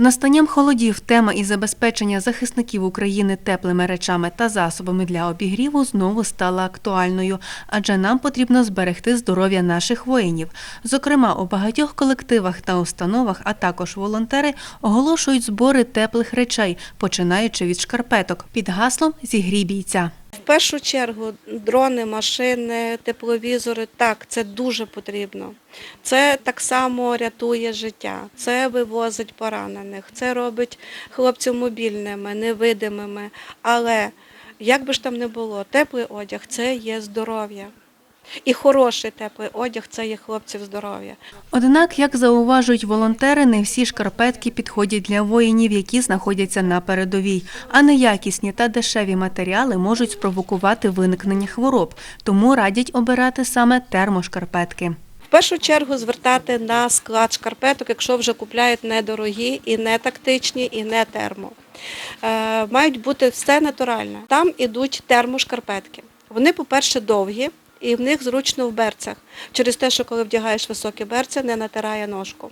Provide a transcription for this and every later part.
настанням холодів тема із забезпечення захисників України теплими речами та засобами для обігріву знову стала актуальною, адже нам потрібно зберегти здоров'я наших воїнів. Зокрема, у багатьох колективах та установах, а також волонтери оголошують збори теплих речей, починаючи від шкарпеток під гаслом Зігрій бійця. В першу чергу дрони, машини, тепловізори так, це дуже потрібно. Це так само рятує життя, це вивозить поранених, це робить хлопців мобільними, невидимими. Але як би ж там не було, теплий одяг це є здоров'я. І хороший теплий одяг це є хлопців здоров'я. Однак, як зауважують волонтери, не всі шкарпетки підходять для воїнів, які знаходяться на передовій, а неякісні та дешеві матеріали можуть спровокувати виникнення хвороб, тому радять обирати саме термошкарпетки. В першу чергу звертати на склад шкарпеток, якщо вже купляють недорогі і не тактичні, і не термо. Е, мають бути все натуральне. Там ідуть термошкарпетки. Вони, по-перше, довгі і в них зручно в берцях, через те, що коли вдягаєш високі берці, не натирає ножку.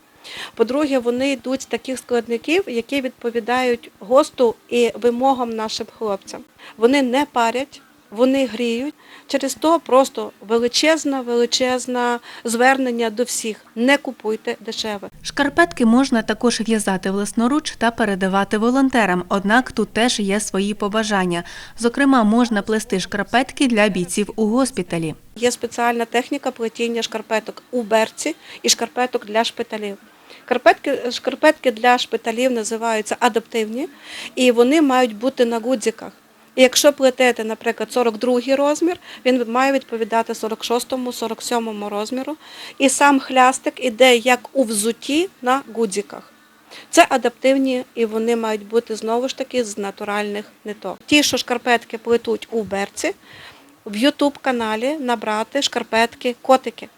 По-друге, вони йдуть з таких складників, які відповідають ГОСТу і вимогам нашим хлопцям. Вони не парять, вони гріють. Через то просто величезне, величезне звернення до всіх. Не купуйте дешеве. Шкарпетки можна також в'язати власноруч та передавати волонтерам, однак тут теж є свої побажання. Зокрема, можна плести шкарпетки для бійців у госпіталі. Є спеціальна техніка плетіння шкарпеток у берці і шкарпеток для шпиталів. Шкарпетки, шкарпетки для шпиталів називаються адаптивні, і вони мають бути на гудзиках. І якщо плетете, наприклад, 42 розмір, він має відповідати 46-му, 47-му розміру. І сам хлястик іде як у взуті на гудзиках. Це адаптивні і вони мають бути знову ж таки з натуральних ниток. Ті, що шкарпетки плетуть у берці, в Ютуб каналі набрати шкарпетки котики.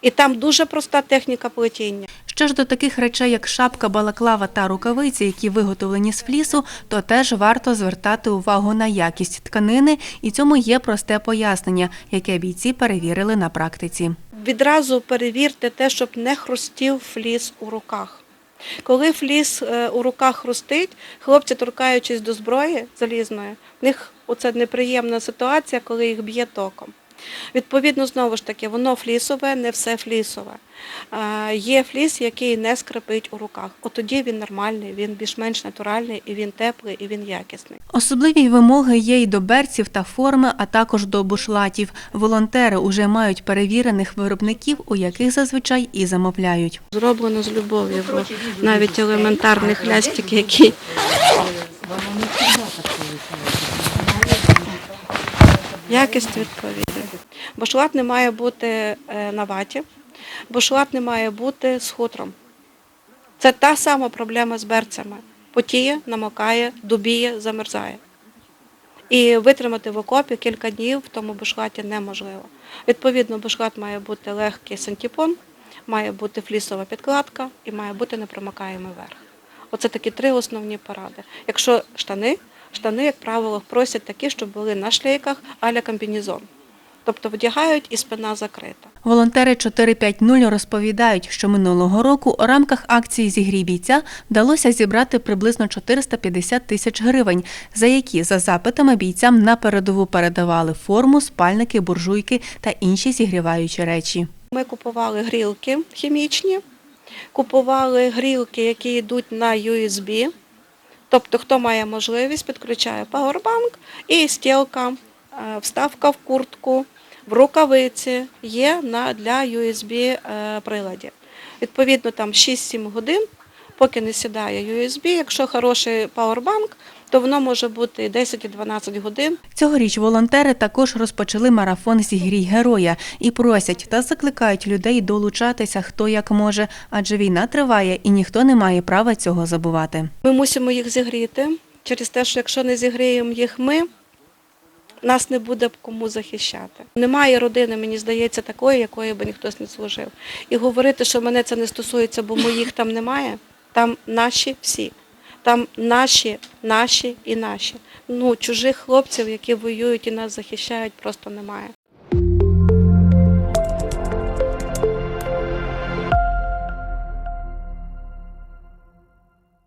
І там дуже проста техніка плетіння. Що ж до таких речей, як шапка, балаклава та рукавиці, які виготовлені з флісу, то теж варто звертати увагу на якість тканини, і цьому є просте пояснення, яке бійці перевірили на практиці. Відразу перевірте те, щоб не хрустів фліс у руках. Коли фліс е, у руках хрустить, хлопці, торкаючись до зброї залізної, в них оце неприємна ситуація, коли їх б'є током. Відповідно, знову ж таки, воно флісове, не все флісове. Є фліс, який не скрипить у руках. От тоді він нормальний, він більш-менш натуральний, і він теплий, і він якісний. Особливі вимоги є й до берців та форми, а також до бушлатів. Волонтери уже мають перевірених виробників, у яких зазвичай і замовляють. Зроблено з любов'ю, бо навіть елементарний хлястик, який якість відповідна. Бушлат не має бути е, на ваті, бушлат не має бути з хутром. Це та сама проблема з берцями. Потіє, намокає, дубіє, замерзає. І витримати в окопі кілька днів в тому бушлаті неможливо. Відповідно, бушлат має бути легкий сантіпон, має бути флісова підкладка і має бути непромокаємий верх. Оце такі три основні поради. Якщо штани, штани, як правило, просять такі, щоб були на шлейках аля комбінезон. Тобто вдягають і спина закрита. Волонтери 450 розповідають, що минулого року у рамках акції «Зігрій бійця» вдалося зібрати приблизно 450 тисяч гривень, за які за запитами бійцям на передову передавали форму, спальники, буржуйки та інші зігріваючі речі. Ми купували грілки хімічні, купували грілки, які йдуть на USB. Тобто, хто має можливість, підключає павербанк і стілка, е, вставка в куртку, в рукавиці є на, для USB е, приладів. Відповідно, там 6-7 годин, поки не сідає USB. Якщо хороший павербанк, то воно може бути 10 і 12 годин. Цьогоріч волонтери також розпочали марафон «Зігрій героя» і просять та закликають людей долучатися хто як може, адже війна триває і ніхто не має права цього забувати. Ми мусимо їх зігріти через те, що якщо не зігріємо їх ми, нас не буде кому захищати. Немає родини, мені здається, такої, якої би ніхто не служив. І говорити, що мене це не стосується, бо моїх там немає, там наші всі. Там наші, наші і наші. Ну, чужих хлопців, які воюють і нас захищають, просто немає.